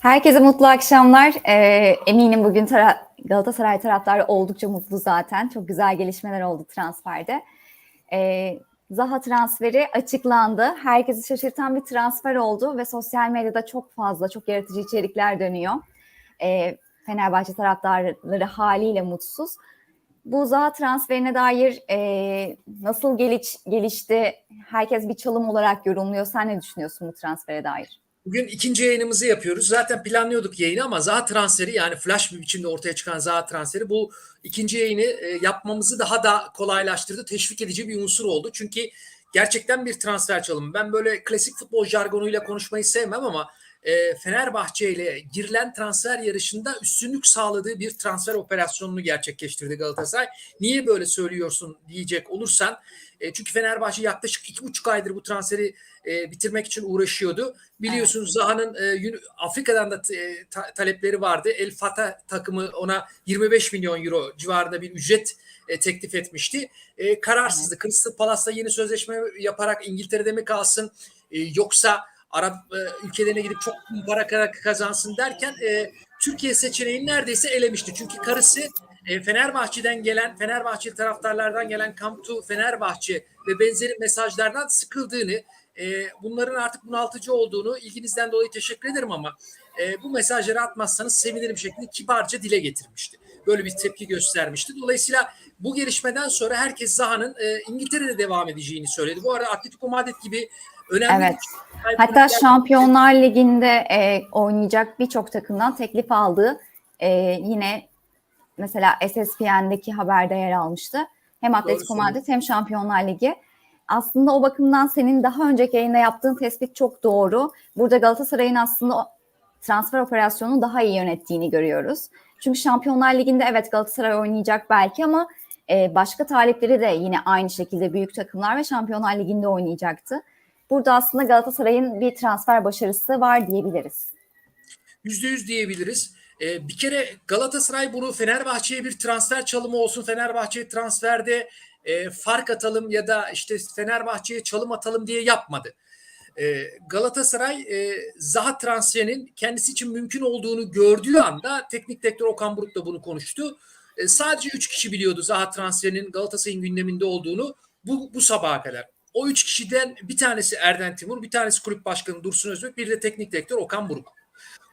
Herkese mutlu akşamlar. Ee, eminim bugün tara- Galatasaray taraftarı oldukça mutlu zaten. Çok güzel gelişmeler oldu transferde. Ee, Zaha transferi açıklandı. Herkesi şaşırtan bir transfer oldu ve sosyal medyada çok fazla, çok yaratıcı içerikler dönüyor. Ee, Fenerbahçe taraftarları haliyle mutsuz. Bu Zaha transferine dair e, nasıl geliş, gelişti? Herkes bir çalım olarak yorumluyor. Sen ne düşünüyorsun bu transfere dair? Bugün ikinci yayınımızı yapıyoruz. Zaten planlıyorduk yayını ama Zaha transferi yani flash bir biçimde ortaya çıkan Zaha transferi bu ikinci yayını e, yapmamızı daha da kolaylaştırdı. Teşvik edici bir unsur oldu. Çünkü gerçekten bir transfer çalımı. Ben böyle klasik futbol jargonuyla konuşmayı sevmem ama e, Fenerbahçe ile girilen transfer yarışında üstünlük sağladığı bir transfer operasyonunu gerçekleştirdi Galatasaray. Niye böyle söylüyorsun diyecek olursan e, çünkü Fenerbahçe yaklaşık iki buçuk aydır bu transferi e, bitirmek için uğraşıyordu. Biliyorsunuz evet. Zaha'nın e, Afrika'dan da e, ta, talepleri vardı. El Fatah takımı ona 25 milyon euro civarında bir ücret e, teklif etmişti. E, kararsızdı. Evet. Crystal Palace'la yeni sözleşme yaparak İngiltere'de mi kalsın e, yoksa Arap e, ülkelerine gidip çok para kazansın derken e, Türkiye seçeneğini neredeyse elemişti. Çünkü karısı e, Fenerbahçe'den gelen, Fenerbahçe taraftarlardan gelen Come to Fenerbahçe ve benzeri mesajlardan sıkıldığını, e, bunların artık bunaltıcı olduğunu ilginizden dolayı teşekkür ederim ama e, bu mesajları atmazsanız sevinirim şeklinde kibarca dile getirmişti. Böyle bir tepki göstermişti. Dolayısıyla bu gelişmeden sonra herkes Zaha'nın e, İngiltere'de devam edeceğini söyledi. Bu arada Atletico Madrid gibi önemli evet. Hatta Şampiyonlar Ligi'nde e, oynayacak birçok takımdan teklif aldığı e, yine mesela SSPN'deki haberde yer almıştı. Hem Atletico Madrid hem Şampiyonlar Ligi. Aslında o bakımdan senin daha önceki yayında yaptığın tespit çok doğru. Burada Galatasaray'ın aslında transfer operasyonunu daha iyi yönettiğini görüyoruz. Çünkü Şampiyonlar Ligi'nde evet Galatasaray oynayacak belki ama e, başka talipleri de yine aynı şekilde büyük takımlar ve Şampiyonlar Ligi'nde oynayacaktı. Burada aslında Galatasaray'ın bir transfer başarısı var diyebiliriz. Yüzde yüz diyebiliriz. Ee, bir kere Galatasaray bunu Fenerbahçe'ye bir transfer çalımı olsun, Fenerbahçe transferde e, fark atalım ya da işte Fenerbahçe'ye çalım atalım diye yapmadı. E, Galatasaray e, Zaha transferinin kendisi için mümkün olduğunu gördüğü anda teknik direktör Okan Buruk da bunu konuştu. E, sadece 3 kişi biliyordu Zaha transferinin Galatasaray'ın gündeminde olduğunu bu, bu sabaha kadar. O üç kişiden bir tanesi Erden Timur, bir tanesi kulüp başkanı Dursun Özbek, bir de teknik direktör Okan Buruk.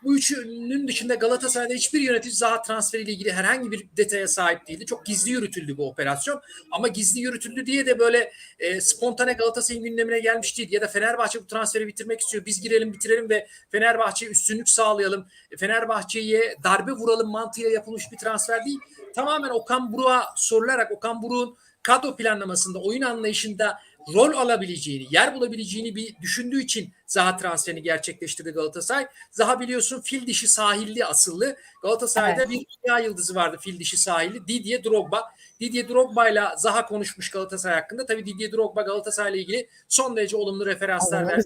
Bu üçünün dışında Galatasaray'da hiçbir yönetici Zaha transferiyle ilgili herhangi bir detaya sahip değildi. Çok gizli yürütüldü bu operasyon. Ama gizli yürütüldü diye de böyle e, spontane Galatasaray'ın gündemine gelmiş değil. Ya da Fenerbahçe bu transferi bitirmek istiyor. Biz girelim bitirelim ve Fenerbahçe'ye üstünlük sağlayalım. Fenerbahçe'ye darbe vuralım mantığıyla yapılmış bir transfer değil. Tamamen Okan Buruk'a sorularak Okan Buruk'un kadro planlamasında, oyun anlayışında rol alabileceğini, yer bulabileceğini bir düşündüğü için Zaha transferini gerçekleştirdi Galatasaray. Zaha biliyorsun fil dişi sahilli asıllı. Galatasaray'da evet. bir dünya yıldızı vardı fil dişi sahilli. Didier Drogba. Didier Drogba ile Zaha konuşmuş Galatasaray hakkında. Tabii Didier Drogba Galatasaray ile ilgili son derece olumlu referanslar verdi.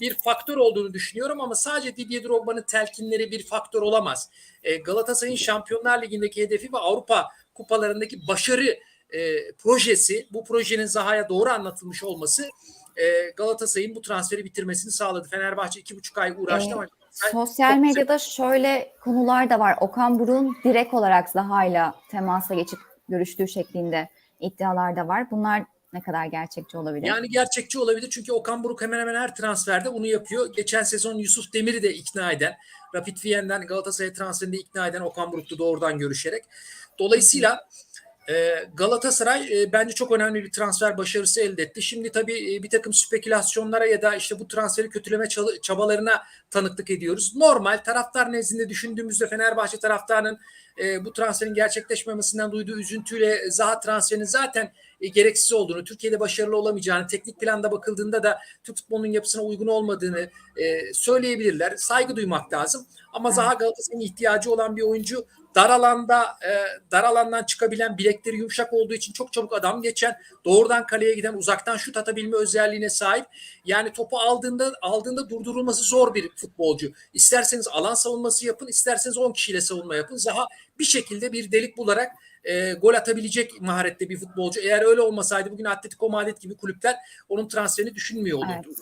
Bir faktör olduğunu düşünüyorum ama sadece Didier Drogba'nın telkinleri bir faktör olamaz. E, Galatasaray'ın Şampiyonlar Ligi'ndeki hedefi ve Avrupa kupalarındaki başarı e, projesi, bu projenin Zaha'ya doğru anlatılmış olması e, Galatasaray'ın bu transferi bitirmesini sağladı. Fenerbahçe iki buçuk ay uğraştı ee, ama Sosyal medyada şöyle konular da var. Okan Buruk'un direkt olarak Zaha'yla temasa geçip görüştüğü şeklinde iddialar da var. Bunlar ne kadar gerçekçi olabilir? Yani gerçekçi olabilir çünkü Okan Buruk hemen hemen her transferde bunu yapıyor. Geçen sezon Yusuf Demir'i de ikna eden, Rapid Vienne'den Galatasaray transferinde ikna eden Okan Buruk'tu doğrudan görüşerek. Dolayısıyla e, Galatasaray e, bence çok önemli bir transfer başarısı elde etti. Şimdi tabii e, bir takım spekülasyonlara ya da işte bu transferi kötüleme çabalarına tanıklık ediyoruz. Normal taraftar nezdinde düşündüğümüzde Fenerbahçe taraftarının bu transferin gerçekleşmemesinden duyduğu üzüntüyle Zaha transferinin zaten gereksiz olduğunu, Türkiye'de başarılı olamayacağını, teknik planda bakıldığında da Türk futbolunun yapısına uygun olmadığını söyleyebilirler. Saygı duymak lazım. Ama Zaha Galatasaray'ın ihtiyacı olan bir oyuncu dar alanda e, dar alandan çıkabilen bilekleri yumuşak olduğu için çok çabuk adam geçen doğrudan kaleye giden uzaktan şut atabilme özelliğine sahip. Yani topu aldığında aldığında durdurulması zor bir futbolcu. İsterseniz alan savunması yapın, isterseniz 10 kişiyle savunma yapın. Zaha bir şekilde bir delik bularak e, gol atabilecek maharette bir futbolcu. Eğer öyle olmasaydı bugün Atletico Madrid gibi kulüpler onun transferini düşünmüyor olurdu. Evet.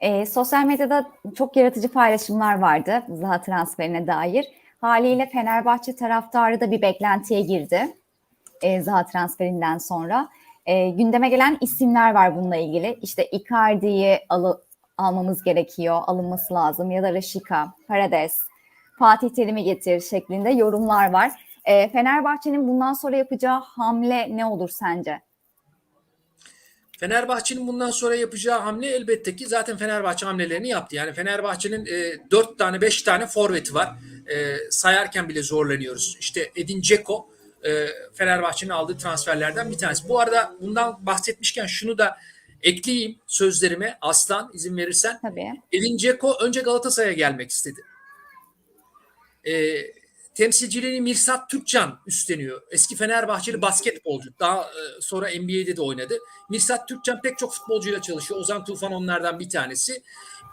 E, sosyal medyada çok yaratıcı paylaşımlar vardı Zaha transferine dair. Haliyle Fenerbahçe taraftarı da bir beklentiye girdi e, Zaha transferinden sonra. E, gündeme gelen isimler var bununla ilgili. İşte Icardi'yi alı, almamız gerekiyor, alınması lazım ya da Raşika, Parades, Fatih Terim'i getir şeklinde yorumlar var. E, Fenerbahçe'nin bundan sonra yapacağı hamle ne olur sence? Fenerbahçe'nin bundan sonra yapacağı hamle elbette ki zaten Fenerbahçe hamlelerini yaptı. Yani Fenerbahçe'nin e, 4 tane 5 tane forveti var. E, sayarken bile zorlanıyoruz. İşte Edin Dzeko e, Fenerbahçe'nin aldığı transferlerden bir tanesi. Bu arada bundan bahsetmişken şunu da ekleyeyim sözlerime Aslan izin verirsen. Tabii. Edin Dzeko önce Galatasaray'a gelmek istedi. E, temsilciliğini Mirsat Türkcan üstleniyor. Eski Fenerbahçeli basketbolcu. Daha e, sonra NBA'de de oynadı. Mirsat Türkcan pek çok futbolcuyla çalışıyor. Ozan Tufan onlardan bir tanesi.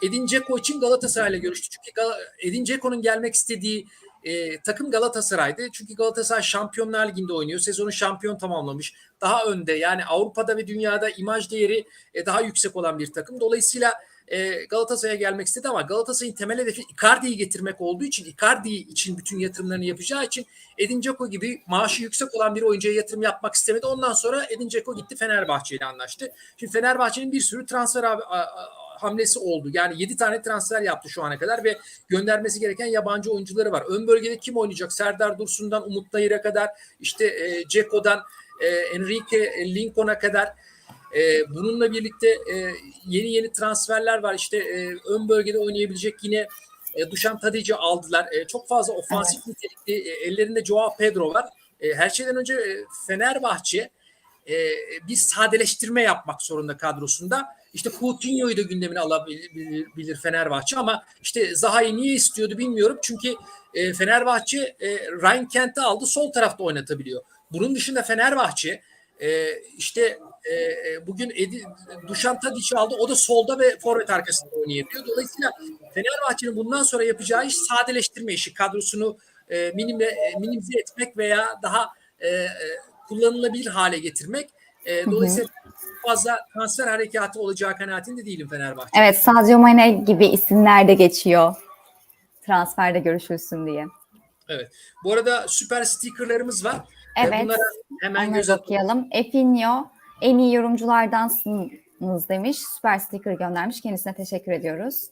Edin Dzeko için Galatasaray'la görüştü. Çünkü Edin Dzeko'nun gelmek istediği e, takım Galatasaray'dı. Çünkü Galatasaray Şampiyonlar Ligi'nde oynuyor. Sezonu şampiyon tamamlamış. Daha önde yani Avrupa'da ve dünyada imaj değeri e, daha yüksek olan bir takım. Dolayısıyla e, Galatasaray'a gelmek istedi ama Galatasaray'ın temel hedefi Icardi'yi getirmek olduğu için Icardi için bütün yatırımlarını yapacağı için Edin Dzeko gibi maaşı yüksek olan bir oyuncuya yatırım yapmak istemedi. Ondan sonra Edin Dzeko gitti Fenerbahçe ile anlaştı. Şimdi Fenerbahçe'nin bir sürü transfer hamlesi oldu. Yani 7 tane transfer yaptı şu ana kadar ve göndermesi gereken yabancı oyuncuları var. Ön bölgede kim oynayacak? Serdar Dursun'dan Umut Nayır'a kadar işte e, Ceko'dan e, Enrique Lincoln'a kadar e, bununla birlikte e, yeni yeni transferler var. İşte e, ön bölgede oynayabilecek yine e, Dušan Tadic'i aldılar. E, çok fazla ofansif nitelikli e, ellerinde Joao Pedro var. E, her şeyden önce e, Fenerbahçe e, bir sadeleştirme yapmak zorunda kadrosunda. İşte Coutinho'yu da gündemine alabilir bilir Fenerbahçe ama işte Zaha'yı niye istiyordu bilmiyorum. Çünkü e, Fenerbahçe e, Ryan Kent'i aldı sol tarafta oynatabiliyor. Bunun dışında Fenerbahçe e, işte e, e, bugün Edi, Dušan Tadic'i aldı. O da solda ve forvet arkasında oynayabiliyor. Dolayısıyla Fenerbahçe'nin bundan sonra yapacağı iş sadeleştirme işi. Kadrosunu e, minime, minimize etmek veya daha e, e, kullanılabilir hale getirmek. E, dolayısıyla fazla transfer harekatı olacağı kanaatinde değilim Fenerbahçe. Evet, Sadio Mane gibi isimler de geçiyor transferde görüşülsün diye. Evet. Bu arada süper stickerlarımız var. E, Evet. Bunlara hemen Onları göz atalım. Efinyo en iyi yorumculardansınız demiş. Süper sticker göndermiş. Kendisine teşekkür ediyoruz.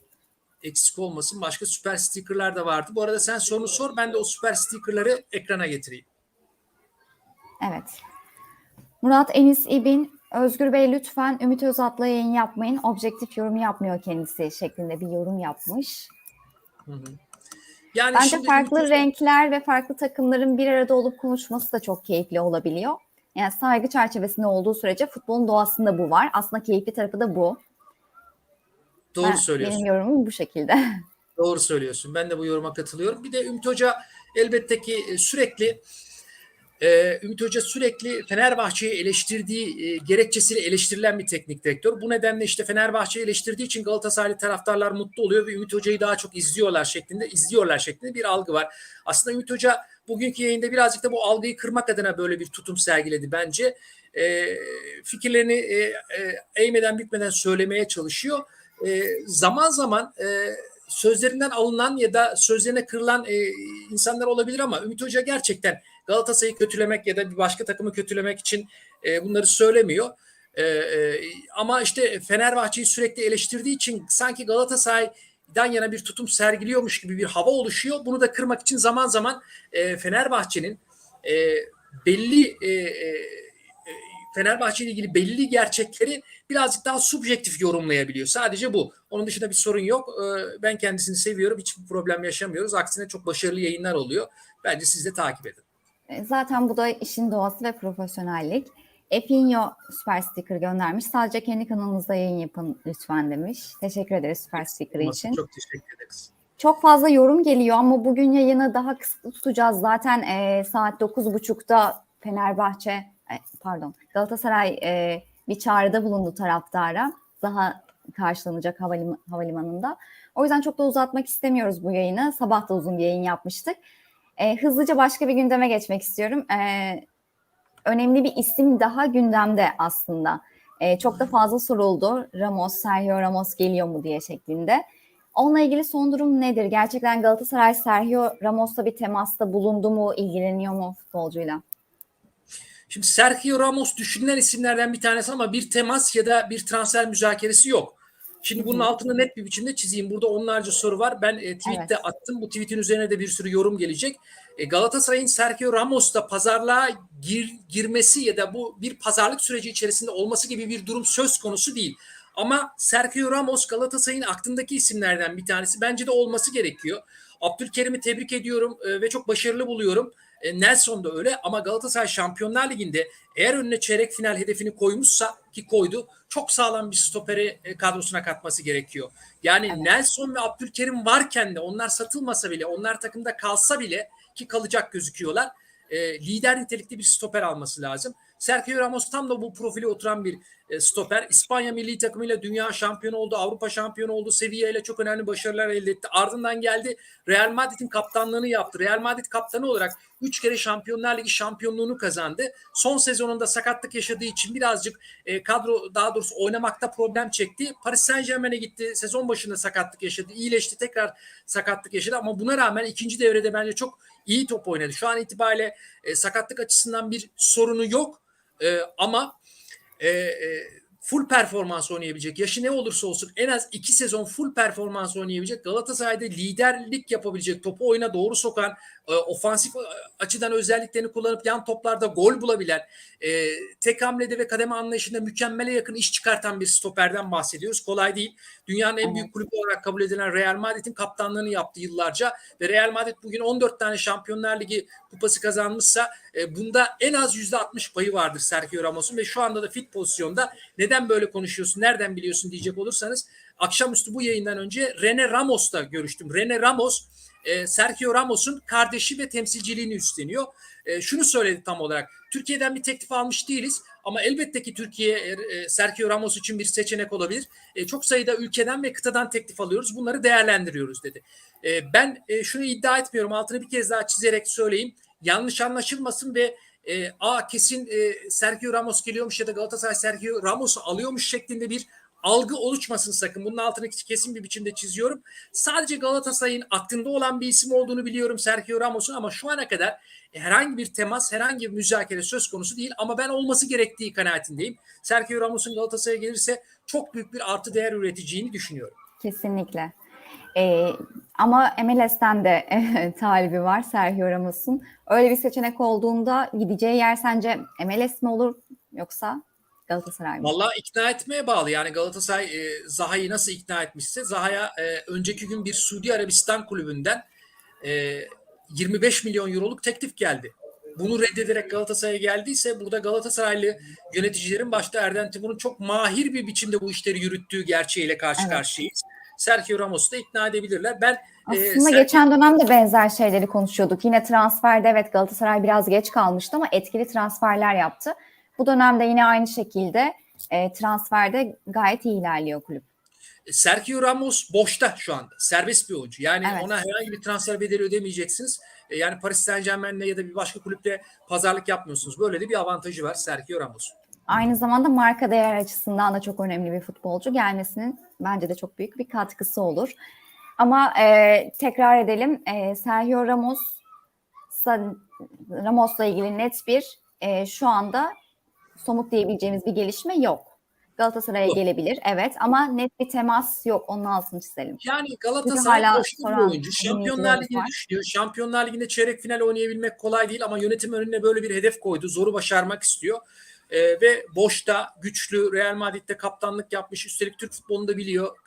Eksik olmasın. Başka süper stickerlar da vardı. Bu arada sen sorunu sor. Ben de o süper stickerları ekrana getireyim. Evet. Murat Enis İbin, Özgür Bey lütfen Ümit Özat'la yayın yapmayın. Objektif yorum yapmıyor kendisi şeklinde bir yorum yapmış. Hı hı. Yani Bence şimdi farklı Ümit- renkler ve farklı takımların bir arada olup konuşması da çok keyifli olabiliyor. Yani saygı çerçevesinde olduğu sürece futbolun doğasında bu var. Aslında keyifli tarafı da bu. Doğru Ben- söylüyorsun. Benim yorumum bu şekilde. Doğru söylüyorsun. Ben de bu yoruma katılıyorum. Bir de Ümit Hoca elbette ki e, sürekli e, Ümit Hoca sürekli Fenerbahçe'yi eleştirdiği e, gerekçesiyle eleştirilen bir teknik direktör. Bu nedenle işte Fenerbahçe'yi eleştirdiği için Galatasaraylı taraftarlar mutlu oluyor ve Ümit Hoca'yı daha çok izliyorlar şeklinde izliyorlar şeklinde bir algı var. Aslında Ümit Hoca bugünkü yayında birazcık da bu algıyı kırmak adına böyle bir tutum sergiledi bence. E, fikirlerini e, e, eğmeden bükmeden söylemeye çalışıyor. E, zaman zaman e, sözlerinden alınan ya da sözlerine kırılan e, insanlar olabilir ama Ümit Hoca gerçekten Galatasaray'ı kötülemek ya da bir başka takımı kötülemek için e, bunları söylemiyor. E, e, ama işte Fenerbahçe'yi sürekli eleştirdiği için sanki Galatasaray'dan yana bir tutum sergiliyormuş gibi bir hava oluşuyor. Bunu da kırmak için zaman zaman e, Fenerbahçe'nin e, belli e, e, Fenerbahçe ile ilgili belli gerçekleri birazcık daha subjektif yorumlayabiliyor. Sadece bu. Onun dışında bir sorun yok. Ee, Ben kendisini seviyorum. Hiçbir problem yaşamıyoruz. Aksine çok başarılı yayınlar oluyor. Bence siz de takip edin. E, Zaten bu da işin doğası ve profesyonellik. Efinyo süper sticker göndermiş. Sadece kendi kanalınızda yayın yapın lütfen demiş. Teşekkür ederiz süper sticker için. Çok teşekkür ederiz. Çok fazla yorum geliyor ama bugün yayını daha kısıtlı tutacağız. Zaten e, saat 9.30'da Fenerbahçe, e, pardon Galatasaray e, bir çağrıda bulundu taraftara. Daha karşılanacak havalim, havalimanında. O yüzden çok da uzatmak istemiyoruz bu yayını. Sabah da uzun bir yayın yapmıştık. E, hızlıca başka bir gündeme geçmek istiyorum. E, önemli bir isim daha gündemde aslında. E, çok da fazla soruldu. Ramos, Sergio Ramos geliyor mu diye şeklinde. Onunla ilgili son durum nedir? Gerçekten Galatasaray Sergio Ramos'la bir temasta bulundu mu, ilgileniyor mu futbolcuyla? Şimdi Sergio Ramos düşünülen isimlerden bir tanesi ama bir temas ya da bir transfer müzakeresi yok. Şimdi bunun altını net bir biçimde çizeyim. Burada onlarca soru var. Ben e, tweette Evet. attım. Bu tweetin üzerine de bir sürü yorum gelecek. E, Galatasaray'ın Sergio Ramos'ta pazarlığa gir, girmesi ya da bu bir pazarlık süreci içerisinde olması gibi bir durum söz konusu değil. Ama Sergio Ramos Galatasaray'ın aklındaki isimlerden bir tanesi. Bence de olması gerekiyor. Abdülkerim'i tebrik ediyorum e, ve çok başarılı buluyorum. E, Nelson da öyle ama Galatasaray Şampiyonlar Ligi'nde eğer önüne çeyrek final hedefini koymuşsa ki koydu çok sağlam bir stoperi e, kadrosuna katması gerekiyor. Yani Evet. Nelson ve Abdülkerim varken de onlar satılmasa bile onlar takımda kalsa bile ki kalacak gözüküyorlar e, lider nitelikli bir stoper alması lazım. Sergio Ramos tam da bu profile oturan bir e, stoper. İspanya milli takımıyla dünya şampiyonu oldu, Avrupa şampiyonu oldu. Sevilla ile çok önemli başarılar elde etti. Ardından geldi Real Madrid'in kaptanlığını yaptı. Real Madrid kaptanı olarak 3 kere Şampiyonlar Ligi şampiyonluğunu kazandı. Son sezonunda sakatlık yaşadığı için birazcık e, kadro daha doğrusu oynamakta problem çekti. Paris Saint Germain'e gitti. Sezon başında sakatlık yaşadı. İyileşti tekrar sakatlık yaşadı ama buna rağmen ikinci devrede bence çok iyi top oynadı. Şu an itibariyle e, sakatlık açısından bir sorunu yok. E, ama e, e, full performans oynayabilecek. Yaşı ne olursa olsun en az iki sezon full performans oynayabilecek. Galatasaray'da liderlik yapabilecek, topu oyuna doğru sokan, e, ofansif açıdan özelliklerini kullanıp yan toplarda gol bulabilen, e, tek hamlede ve kademe anlayışında mükemmele yakın iş çıkartan bir stoperden bahsediyoruz. Kolay değil. Dünyanın en büyük kulübü olarak kabul edilen Real Madrid'in kaptanlığını yaptı yıllarca ve Real Madrid bugün 14 tane Şampiyonlar Ligi kupası kazanmışsa e, bunda en az %60 payı vardır Sergio Ramos'un ve şu anda da fit pozisyonda. Neden böyle konuşuyorsun, nereden biliyorsun diyecek olursanız akşamüstü bu yayından önce Rene Ramos'la görüştüm. Rene Ramos e, Sergio Ramos'un kardeşi ve temsilciliğini üstleniyor. E, şunu söyledi tam olarak. Türkiye'den bir teklif almış değiliz ama elbette ki Türkiye e, Sergio Ramos için bir seçenek olabilir. Çok sayıda ülkeden ve kıtadan teklif alıyoruz. Bunları değerlendiriyoruz dedi. Ben şunu iddia etmiyorum. Altını bir kez daha çizerek söyleyeyim. Yanlış anlaşılmasın ve a kesin Sergio Ramos geliyormuş ya da Galatasaray Sergio Ramos'u alıyormuş şeklinde bir algı oluşmasın sakın. Bunun altını kesin bir biçimde çiziyorum. Sadece Galatasaray'ın aklında olan bir isim olduğunu biliyorum Sergio Ramos'un ama şu ana kadar herhangi bir temas, herhangi bir müzakere söz konusu değil ama ben olması gerektiği kanaatindeyim. Sergio Ramos'un Galatasaray'a gelirse çok büyük bir artı değer üreteceğini düşünüyorum. Kesinlikle. Ee, ama MLS'ten de talibi var Sergio Ramos'un. Öyle bir seçenek olduğunda gideceği yer sence MLS mi olur yoksa Galatasaray mı? Vallahi ikna etmeye bağlı. Yani Galatasaray e, Zaha'yı nasıl ikna etmişse Zaha'ya e, önceki gün bir Suudi Arabistan kulübünden e, 25 milyon euroluk teklif geldi. Bunu reddederek Galatasaray'a geldiyse burada Galatasaraylı yöneticilerin başta Erden Timur'un çok mahir bir biçimde bu işleri yürüttüğü gerçeğiyle karşı Evet. karşıyayız. Sergio Ramos'u da ikna edebilirler. Ben Aslında e, geçen dönemde benzer şeyleri konuşuyorduk. Yine transferde evet Galatasaray biraz geç kalmıştı ama etkili transferler yaptı. Bu dönemde yine aynı şekilde e, transferde gayet iyi ilerliyor kulüp. Sergio Ramos boşta şu anda. Serbest bir oyuncu. Yani Evet. ona herhangi bir transfer bedeli ödemeyeceksiniz. E, Yani Paris Saint Germain'le ya da bir başka kulüple pazarlık yapmıyorsunuz. Böyle de bir avantajı var Sergio Ramos. Aynı zamanda marka değer açısından da çok önemli bir futbolcu gelmesinin bence de çok büyük bir katkısı olur. Ama e, tekrar edelim e, Sergio Ramos Ramos'la ilgili net bir e, şu anda somut diyebileceğimiz bir gelişme yok. Galatasaray'a Yok. gelebilir evet ama net bir temas yok onun altını çizelim. Yani Galatasaray hala boşta bir oyuncu. Şampiyonlar var. düşünüyor. Şampiyonlar Ligi'nde çeyrek final oynayabilmek kolay değil ama yönetim önüne böyle bir hedef koydu. Zoru başarmak istiyor. E, ve boşta güçlü Real Madrid'de kaptanlık yapmış. Üstelik Türk futbolunu da biliyor.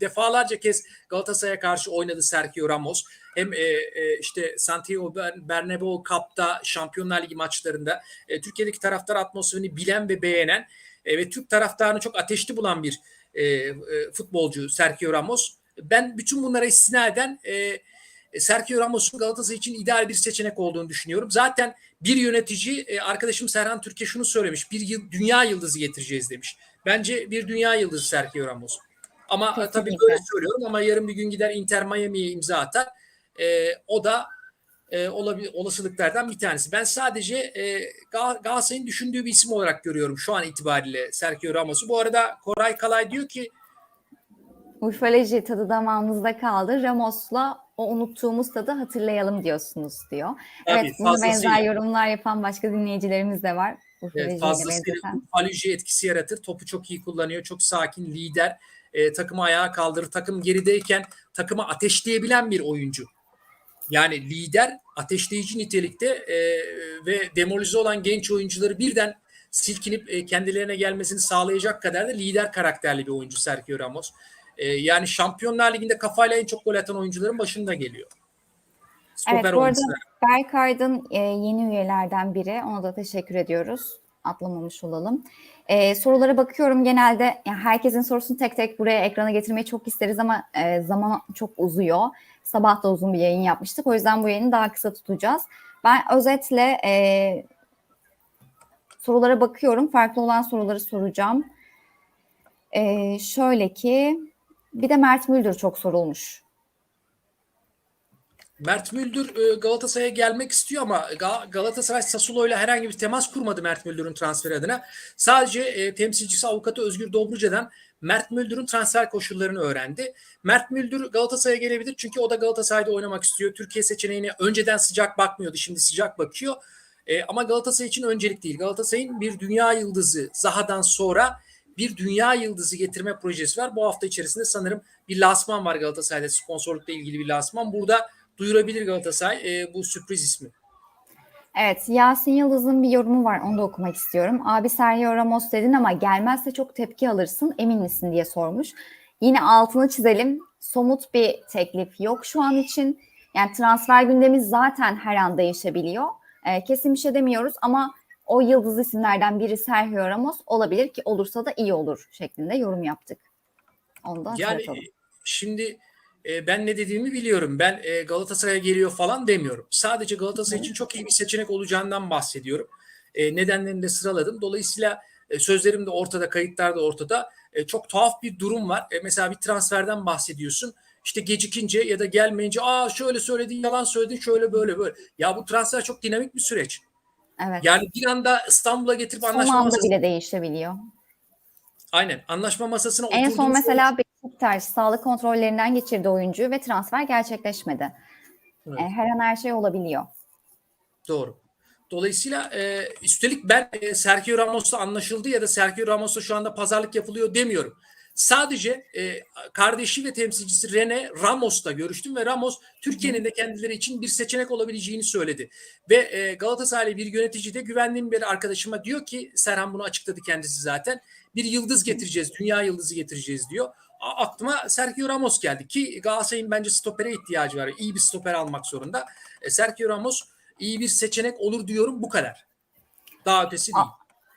Defalarca kez Galatasaray'a karşı oynadı Sergio Ramos. Hem e, e, işte Santiago Bernabeu Cup'ta Şampiyonlar Ligi maçlarında e, Türkiye'deki taraftar atmosferini bilen ve beğenen e, ve Türk taraftarını çok ateşli bulan bir e, e, futbolcu Sergio Ramos. Ben bütün bunlara istinaden e, Sergio Ramos'un Galatasaray için ideal bir seçenek olduğunu düşünüyorum. Zaten bir yönetici e, arkadaşım Serhan Türkiye şunu söylemiş. Bir yıl, dünya yıldızı getireceğiz demiş. Bence bir dünya yıldızı Sergio Ramos. Ama e, tabii Kesinlikle. böyle söylüyorum ama yarın bir gün gider Inter Miami'ye imza atar. E, o da e, olabil, olasılıklardan bir tanesi. Ben sadece e, Gal- Galatasaray'ın düşündüğü bir isim olarak görüyorum şu an itibariyle Sergio Ramos'u. Bu arada Koray Kalay diyor ki Urfaleci tadı damağımızda kaldı. Ramos'la o unuttuğumuz tadı hatırlayalım diyorsunuz diyor. Tabii, evet, buna benzer yorumlar yapan başka dinleyicilerimiz de var. Evet, fazlasıyla. Falüci etkisi yaratır. Topu çok iyi kullanıyor. Çok sakin, lider. E, takımı ayağa kaldırır. Takım gerideyken takımı ateşleyebilen bir oyuncu. Yani lider, ateşleyici nitelikte e, ve demoralize olan genç oyuncuları birden silkinip e, kendilerine gelmesini sağlayacak kadar da lider karakterli bir oyuncu Sergio Ramos. E, yani Şampiyonlar Ligi'nde kafayla en çok gol atan oyuncuların başında geliyor. Evet Stoper bu arada oyuncular. Berk Aydın e, yeni üyelerden biri. Ona da teşekkür ediyoruz. Atlamamış olalım. E, sorulara bakıyorum genelde yani herkesin sorusunu tek tek buraya ekrana getirmeyi çok isteriz ama e, zaman çok uzuyor. Sabah da uzun bir yayın yapmıştık. O yüzden bu yayını daha kısa tutacağız. Ben özetle e, sorulara bakıyorum. Farklı olan soruları soracağım. E, şöyle ki bir de Mert Müldür çok sorulmuş. Mert Müldür e, Galatasaray'a gelmek istiyor ama Ga- Galatasaray Sassuolo ile herhangi bir temas kurmadı Mert Müldür'ün transferi adına. Sadece e, temsilcisi avukatı Özgür Dobruca'dan Mert Müldür'ün transfer koşullarını öğrendi. Mert Müldür Galatasaray'a gelebilir çünkü o da Galatasaray'da oynamak istiyor. Türkiye seçeneğine önceden sıcak bakmıyordu, şimdi sıcak bakıyor. E, ama Galatasaray için öncelik değil. Galatasaray'ın bir dünya yıldızı Zaha'dan sonra bir dünya yıldızı getirme projesi var. Bu hafta içerisinde sanırım bir lasman var Galatasaray'da sponsorlukla ilgili bir lasman. Burada duyurabilir Galatasaray e, bu sürpriz ismi. Evet, Yasin Yıldız'ın bir yorumu var. Onu da okumak istiyorum. Abi Sergio Ramos dedin ama gelmezse çok tepki alırsın. Emin misin diye sormuş. Yine altını çizelim. Somut bir teklif yok şu an için. Yani transfer gündemi zaten her an değişebiliyor. Ee, kesin bir şey demiyoruz ama o yıldız isimlerden biri Sergio Ramos olabilir ki olursa da iyi olur şeklinde yorum yaptık. Onu da Yani e, şimdi e, ben ne dediğimi biliyorum. Ben e, Galatasaray'a geliyor falan demiyorum. Sadece Galatasaray için çok iyi bir seçenek olacağından bahsediyorum. E, nedenlerini de sıraladım. Dolayısıyla e, sözlerim de ortada, kayıtlar da ortada. E, çok tuhaf bir durum var. E, mesela bir transferden bahsediyorsun. İşte gecikince ya da gelmeyince aa şöyle söyledin, yalan söyledin, şöyle böyle böyle. Ya bu transfer çok dinamik bir süreç. Evet. Yani bir anda İstanbul'a getirip Son anlaşma anda masasına, bile değişebiliyor. aynen anlaşma masasına En son oturduğun mesela Beşiktaş sağlık kontrollerinden geçirdi oyuncuyu ve transfer gerçekleşmedi. Evet. E, Her an her şey olabiliyor. Doğru. Dolayısıyla e, üstelik ben e, Sergio Ramos'la anlaşıldı ya da Sergio Ramos'la şu anda pazarlık yapılıyor demiyorum. Sadece e, kardeşi ve temsilcisi Rene Ramos'la görüştüm ve Ramos Türkiye'nin de kendileri için bir seçenek olabileceğini söyledi. Ve e, Galatasaraylı bir yönetici de güvendiğim bir arkadaşıma diyor ki Serhan bunu açıkladı kendisi zaten. Bir yıldız getireceğiz, dünya yıldızı getireceğiz diyor. Aklıma Sergio Ramos geldi ki Galatasaray'ın bence stopere ihtiyacı var. İyi bir stoper almak zorunda. E, Sergio Ramos iyi bir seçenek olur diyorum bu kadar. Daha ötesi değil.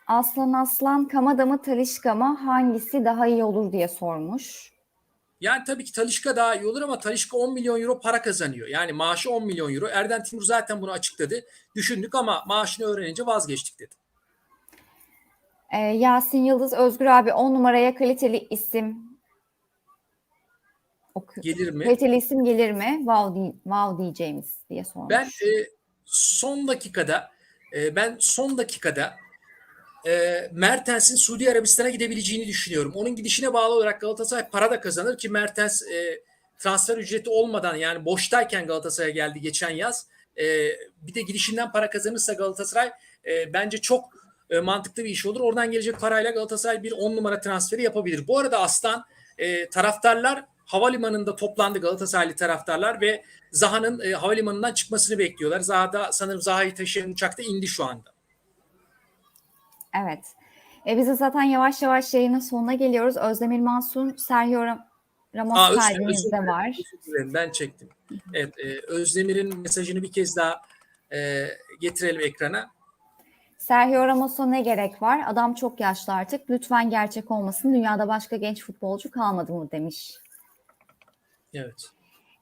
Aslan Aslan Kamada mı Talişka mı hangisi daha iyi olur diye sormuş. Yani tabii ki Talişka daha iyi olur ama Talişka 10 milyon euro para kazanıyor. Yani maaşı 10 milyon euro. Erden Timur zaten bunu açıkladı. Düşündük ama maaşını öğrenince vazgeçtik dedi. E, Yasin Yıldız Özgür abi 10 numaraya kaliteli isim oku- Gelir mi? Kaliteli isim gelir mi? Wow, wow diyeceğimiz diye sormuş. Ben e, son dakikada e, ben son dakikada e, Mertens'in Suudi Arabistan'a gidebileceğini düşünüyorum. Onun gidişine bağlı olarak Galatasaray para da kazanır ki Mertens e, transfer ücreti olmadan yani boştayken Galatasaray'a geldi geçen yaz. E, bir de gidişinden para kazanırsa Galatasaray e, bence çok e, mantıklı bir iş olur. Oradan gelecek parayla Galatasaray bir 10 numara transferi yapabilir. Bu arada Aslan e, taraftarlar havalimanında toplandı Galatasaraylı taraftarlar ve Zaha'nın e, havalimanından çıkmasını bekliyorlar. Zaha da sanırım Zaha'yı taşıyan uçakta indi şu anda. Evet. E, biz de zaten yavaş yavaş yayının sonuna geliyoruz. Özdemir Mansun, Sergio Ram- Ramos Aa, özür dilerim, var. Ben çektim. Evet, e, Özdemir'in mesajını bir kez daha e, getirelim ekrana. Sergio Ramos'a ne gerek var? Adam çok yaşlı artık. Lütfen gerçek olmasın. Dünyada başka genç futbolcu kalmadı mı demiş. Evet.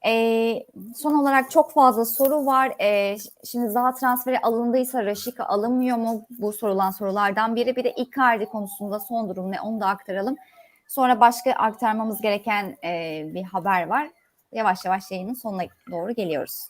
Ee, son olarak çok fazla soru var. Ee, şimdi Zaha transferi alındıysa Raşika alınmıyor mu? Bu sorulan sorulardan biri. Bir de Icardi konusunda son durum ne? Onu da aktaralım. Sonra başka aktarmamız gereken e, bir haber var. Yavaş yavaş yayının sonuna doğru geliyoruz.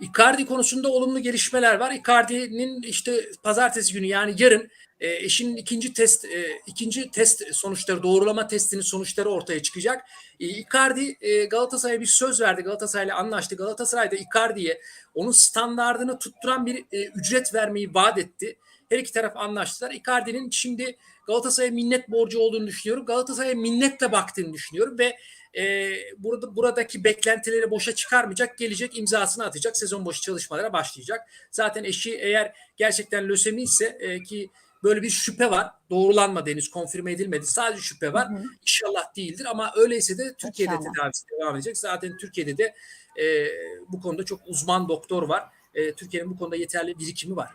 Icardi konusunda olumlu gelişmeler var. Icardi'nin işte pazartesi günü yani yarın e, eşinin ikinci test e, ikinci test sonuçları doğrulama testinin sonuçları ortaya çıkacak. E, Icardi e, Galatasaray'a bir söz verdi. Galatasaray'la anlaştı. Galatasaray da Icardi'ye onun standardını tutturan bir ücret vermeyi vaat etti. Her iki taraf anlaştılar. Icardi'nin şimdi Galatasaray'a minnet borcu olduğunu düşünüyorum. Galatasaray'a minnetle baktığını düşünüyorum ve e, burada buradaki beklentileri boşa çıkarmayacak, gelecek imzasını atacak, sezon başı çalışmalara başlayacak. Zaten eşi eğer gerçekten lösemi ise e, ki böyle bir şüphe var. Doğrulanmadı henüz, konfirme edilmedi. Sadece şüphe var. Hı hı. İnşallah değildir ama öyleyse de Türkiye'de İnşallah. tedavisi devam edecek. Zaten Türkiye'de de e, bu konuda çok uzman doktor var. E, Türkiye'nin bu konuda yeterli birikimi var.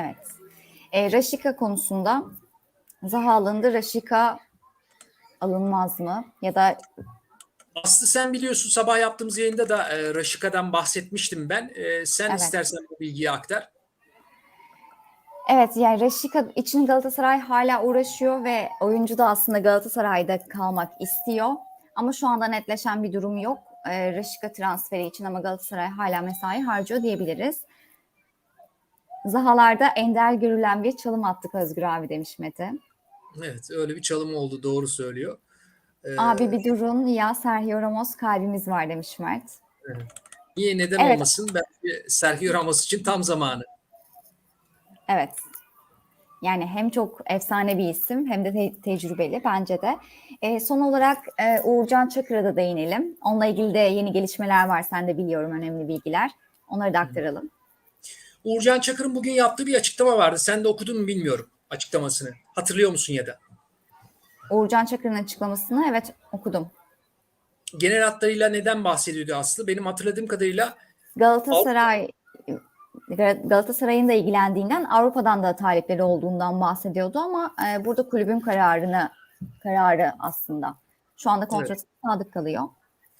Evet. E, Raşika konusunda Zaha alındı. Raşika alınmaz mı? Ya da Aslı sen biliyorsun sabah yaptığımız yayında da e, Raşika'dan bahsetmiştim ben. E, sen Evet. istersen bu bilgiyi aktar. evet yani Raşika için Galatasaray hala uğraşıyor ve oyuncu da aslında Galatasaray'da kalmak istiyor. Ama şu anda netleşen bir durum yok. E, Raşika transferi için ama Galatasaray hala mesai harcıyor diyebiliriz. Zahalarda ender görülen bir çalım attık Özgür abi demiş Mete. Evet öyle bir çalım oldu doğru söylüyor. E, Abi bir durun ya Sergio Ramos kalbimiz var demiş Mert. Niye neden Evet. olmasın? Belki Sergio Ramos için tam zamanı. Evet. Yani hem çok efsane bir isim hem de te- tecrübeli bence de. E, son olarak e, Uğurcan Çakır'a da değinelim. Onunla ilgili de yeni gelişmeler var. Sen de biliyorum önemli bilgiler. Onları da aktaralım. Uğurcan Çakır'ın bugün yaptığı bir açıklama vardı. Sen de okudun mu bilmiyorum açıklamasını. Hatırlıyor musun ya da? Uğurcan Çakır'ın açıklamasını evet okudum. Genel hatlarıyla neden bahsediyordu Aslı? Benim hatırladığım kadarıyla Galatasaray Galatasaray'ın da ilgilendiğinden Avrupa'dan da talepleri olduğundan bahsediyordu ama e, burada kulübün kararını kararı aslında. Şu anda kontratı sadık kalıyor.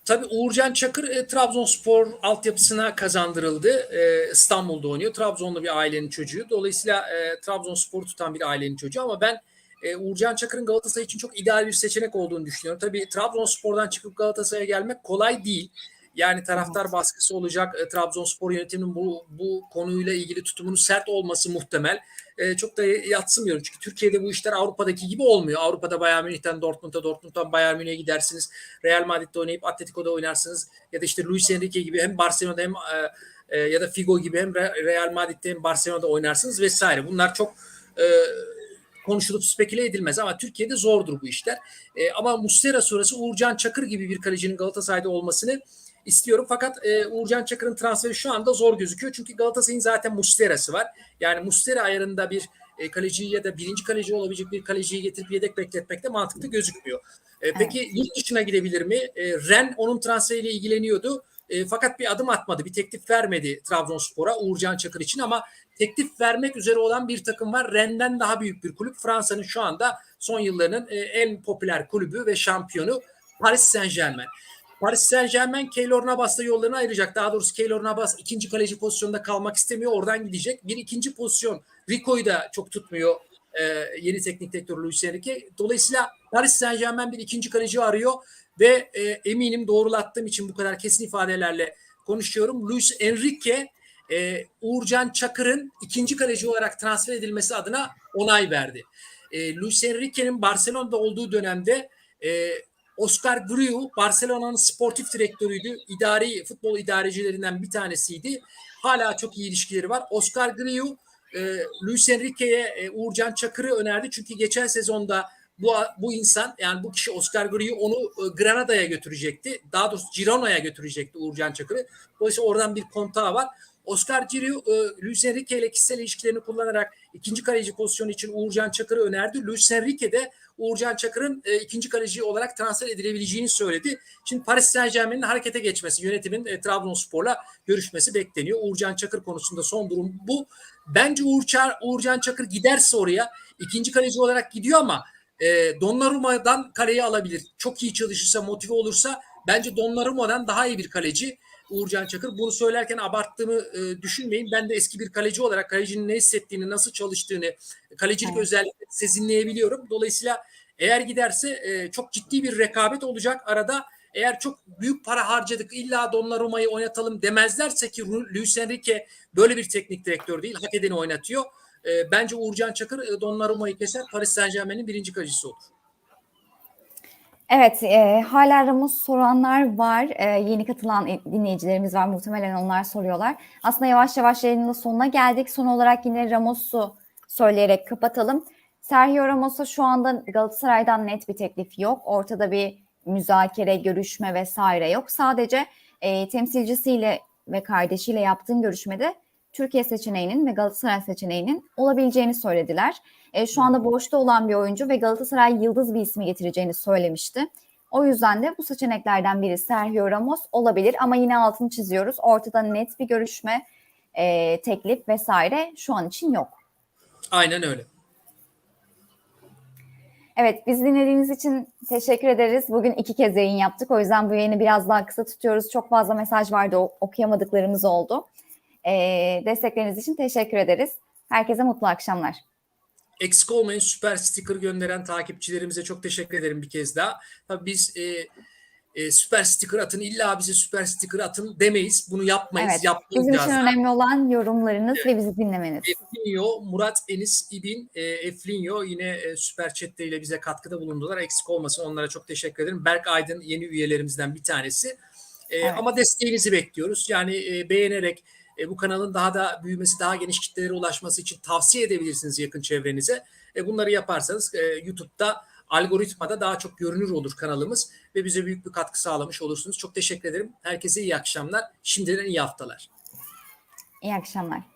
Tabii Uğurcan Çakır e, Trabzonspor altyapısına kazandırıldı. E, İstanbul'da oynuyor. Trabzonlu bir ailenin çocuğu. Dolayısıyla e, Trabzonspor'u tutan bir ailenin çocuğu ama ben e, Uğurcan Çakır'ın Galatasaray için çok ideal bir seçenek olduğunu düşünüyorum. Tabii Trabzonspor'dan çıkıp Galatasaray'a gelmek kolay değil. Yani taraftar baskısı olacak. E, Trabzonspor yönetiminin bu bu konuyla ilgili tutumunun sert olması muhtemel. E, çok da yatsımıyorum. Çünkü Türkiye'de bu işler Avrupa'daki gibi olmuyor. Avrupa'da Bayern Münih'ten Dortmund'a, Dortmund'dan Bayern Münih'e gidersiniz. Real Madrid'de oynayıp Atletico'da oynarsınız. Ya da işte Luis Enrique gibi hem Barcelona'da hem e, e, ya da Figo gibi hem Re- Real Madrid'de hem Barcelona'da oynarsınız vesaire. Bunlar çok e, konuşulup speküle edilmez ama Türkiye'de zordur bu işler. E, ama Muslera sonrası Uğurcan Çakır gibi bir kalecinin Galatasaray'da olmasını istiyorum. Fakat e, Uğurcan Çakır'ın transferi şu anda zor gözüküyor. Çünkü Galatasaray'ın zaten Muslera'sı var. Yani Muslera ayarında bir e, kaleciyi ya da birinci kaleci olabilecek bir kaleciyi getirip yedek bekletmek de mantıklı gözükmüyor. E, peki yurt dışına gidebilir mi? E, Ren onun transferiyle ilgileniyordu. E, fakat bir adım atmadı. Bir teklif vermedi Trabzonspor'a Uğurcan Çakır için ama teklif vermek üzere olan bir takım var. Rennes'den daha büyük bir kulüp. Fransa'nın şu anda son yıllarının e, en popüler kulübü ve şampiyonu Paris Saint Germain. Paris Saint Germain Keylor Navas'la yollarını ayıracak. Daha doğrusu Keylor Navas ikinci kaleci pozisyonda kalmak istemiyor. Oradan gidecek. Bir ikinci pozisyon Rico'yu da çok tutmuyor e, yeni teknik direktör Luis Enrique. Dolayısıyla Paris Saint Germain bir ikinci kaleci arıyor ve e, eminim doğrulattığım için bu kadar kesin ifadelerle konuşuyorum. Luis Enrique e, Uğurcan Çakır'ın ikinci kaleci olarak transfer edilmesi adına onay verdi. E, Luis Enrique'nin Barcelona'da olduğu dönemde e, Oscar Griou Barcelona'nın sportif direktörüydü. İdari futbol idarecilerinden bir tanesiydi. Hala çok iyi ilişkileri var. Oscar Griou e, Luis Enrique'ye e, Uğurcan Çakır'ı önerdi. Çünkü geçen sezonda bu bu insan yani bu kişi Oscar Griou onu e, Granada'ya götürecekti. Daha doğrusu Girona'ya götürecekti Uğurcan Çakır'ı. Dolayısıyla oradan bir kontağı var. Oscar Griou e, Luis Enrique ile kişisel ilişkilerini kullanarak ikinci kaleci pozisyonu için Uğurcan Çakır'ı önerdi. Luis Enrique de Uğurcan Çakır'ın e, ikinci kaleci olarak transfer edilebileceğini söyledi. Şimdi Paris Saint Germain'in harekete geçmesi, yönetimin e, Trabzonspor'la görüşmesi bekleniyor. Uğurcan Çakır konusunda son durum bu. Bence Uğurcan, Uğurcan Çakır giderse oraya ikinci kaleci olarak gidiyor ama e, Donnarumma'dan kaleyi alabilir. Çok iyi çalışırsa, motive olursa bence Donnarumma'dan daha iyi bir kaleci Uğurcan Çakır. Bunu söylerken abarttığımı e, düşünmeyin. Ben de eski bir kaleci olarak kalecinin ne hissettiğini, nasıl çalıştığını, kalecilik Evet. özellikleri sezinleyebiliyorum. Dolayısıyla eğer giderse e, çok ciddi bir rekabet olacak arada. eğer çok büyük para harcadık illa Donnarumma'yı oynatalım demezlerse ki Luis Enrique böyle bir teknik direktör değil. Hak edeni oynatıyor. E, bence Uğurcan Çakır e, Donnarumma'yı keser. Paris Saint Germain'in birinci kalecisi olur. Evet, e, hala Ramos soranlar var. E, yeni katılan dinleyicilerimiz var. Muhtemelen onlar soruyorlar. Aslında yavaş yavaş yayının sonuna geldik. Son olarak yine Ramos'u söyleyerek kapatalım. Sergio Ramos'a şu anda Galatasaray'dan net bir teklif yok. Ortada bir müzakere, görüşme vesaire yok. Sadece e, temsilcisiyle ve kardeşiyle yaptığın görüşmede Türkiye seçeneğinin ve Galatasaray seçeneğinin olabileceğini söylediler. E, şu anda boşta olan bir oyuncu ve Galatasaray yıldız bir ismi getireceğini söylemişti. O yüzden de bu seçeneklerden biri Sergio Ramos olabilir ama yine altını çiziyoruz. Ortada net bir görüşme, e, teklif vesaire şu an için yok. Aynen öyle. Evet, biz dinlediğiniz için teşekkür ederiz. Bugün iki kez yayın yaptık. O yüzden bu yayını biraz daha kısa tutuyoruz. Çok fazla mesaj vardı, okuyamadıklarımız oldu. E, destekleriniz için teşekkür ederiz. Herkese mutlu akşamlar. Eksik olmayın süper sticker gönderen takipçilerimize çok teşekkür ederim bir kez daha. Tabii biz e, e, süper sticker atın illa bize süper sticker atın demeyiz. Bunu yapmayız. Evet, Yapmayız Bizim için önemli olan yorumlarınız ve bizi dinlemeniz. Eflinho, Murat Enis İbin, e, Eflinho yine e, süper chatte ile bize katkıda bulundular. Eksik olmasın onlara çok teşekkür ederim. Berk Aydın yeni üyelerimizden bir tanesi. E, Evet. Ama desteğinizi bekliyoruz. Yani e, beğenerek e, bu kanalın daha da büyümesi, daha geniş kitlelere ulaşması için tavsiye edebilirsiniz yakın çevrenize. E, bunları yaparsanız e, YouTube'da algoritmada daha çok görünür olur kanalımız ve bize büyük bir katkı sağlamış olursunuz. Çok teşekkür ederim. Herkese iyi akşamlar. Şimdiden iyi haftalar. İyi akşamlar.